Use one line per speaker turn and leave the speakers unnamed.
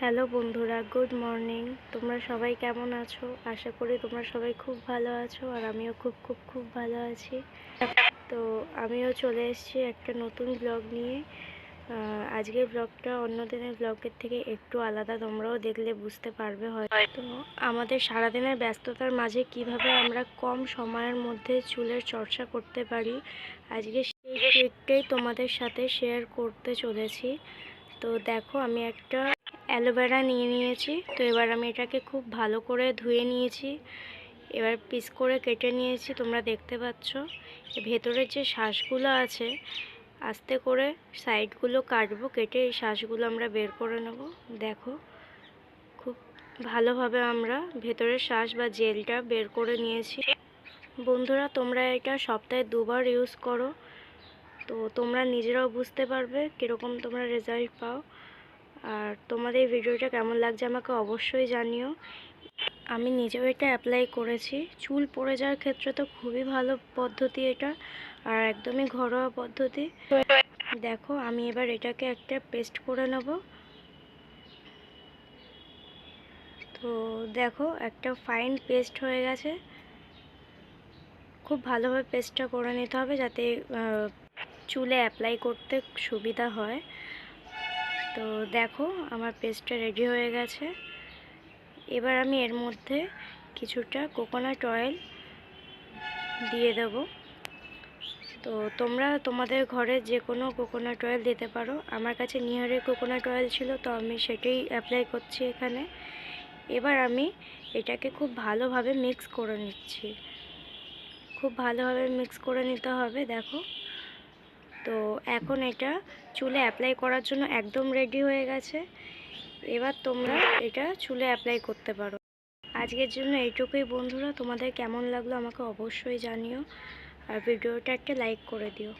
Hello বন্ধুরা, good morning. তোমরা সবাই কেমন আছো? আশা করি তোমরা সবাই খুব ভালো আছো আর আমিও খুব খুব খুব ভালো আছি। তো আমিও চলে এসেছি একটা নতুন ব্লগ নিয়ে। আজকের ব্লগটা অন্য দিনের ব্লগের থেকে একটু আলাদা, তোমরাও দেখলে বুঝতে পারবে হয়তো। আমাদের সারাদিনের ব্যস্ততার মাঝে কীভাবে আমরা কম সময়ের মধ্যে চুলের চর্চা করতে পারি, আজকে সেই ট্রিকটাই তোমাদের সাথে শেয়ার করতে চলেছি। তো দেখো, আমি একটা অ্যালোভেরা নিয়ে নিয়েছি। তো এবার আমি এটাকে খুব ভালো করে ধুয়ে নিয়েছি। এবার পিস করে কেটে নিয়েছি, তোমরা দেখতে পাচ্ছ। ভেতরের যে শ্বাসগুলো আছে, আস্তে করে সাইডগুলো কাটবো, কেটে এই শ্বাসগুলো আমরা বের করে নেব। দেখো, খুব ভালোভাবে আমরা ভেতরের শ্বাস বা জেলটা বের করে নিয়েছি। বন্ধুরা, তোমরা এটা সপ্তাহে দুবার ইউজ করো। তো তোমরা নিজেরাও বুঝতে পারবে কীরকম তোমরা রেজাল্ট পাও। আর তোমাদের এই ভিডিওটা কেমন লাগছে আমাকে অবশ্যই জানিও। আমি নিজেও এটা অ্যাপ্লাই করেছি। চুল পড়ে যাওয়ার ক্ষেত্রে তো খুবই ভালো পদ্ধতি এটা, আর একদমই ঘরোয়া পদ্ধতি। দেখো, আমি এবার এটাকে একটা পেস্ট করে নেব। তো দেখো, একটা ফাইন পেস্ট হয়ে গেছে। খুব ভালোভাবে পেস্টটা করে নিতে হবে যাতে চুলে অ্যাপ্লাই করতে সুবিধা হয়। তো দেখো, আমার পেস্টটা রেডি হয়ে গেছে। এবার আমি এর মধ্যে কিছুটা কোকোনাট অয়েল দিয়ে দেব। তো তোমরা তোমাদের ঘরে যে কোনো কোকোনাট অয়েল দিতে পারো। আমার কাছে নিহারের কোকোনাট অয়েল ছিল, তো আমি সেটাই অ্যাপ্লাই করছি এখানে। এবার আমি এটাকে খুব ভালোভাবে মিক্স করে নিচ্ছি। খুব ভালোভাবে মিক্স করে নিতে হবে, দেখো। তো এখন এটা চুলে অ্যাপ্লাই করার জন্য একদম রেডি হয়ে গেছে। এবার তোমরা এটা চুলে অ্যাপ্লাই করতে পারো। আজকের জন্য এইটুকুই বন্ধুরা, তোমাদের কেমন লাগল আমাকে অবশ্যই জানিও। আর ভিডিওটা একটা লাইক করে দিও।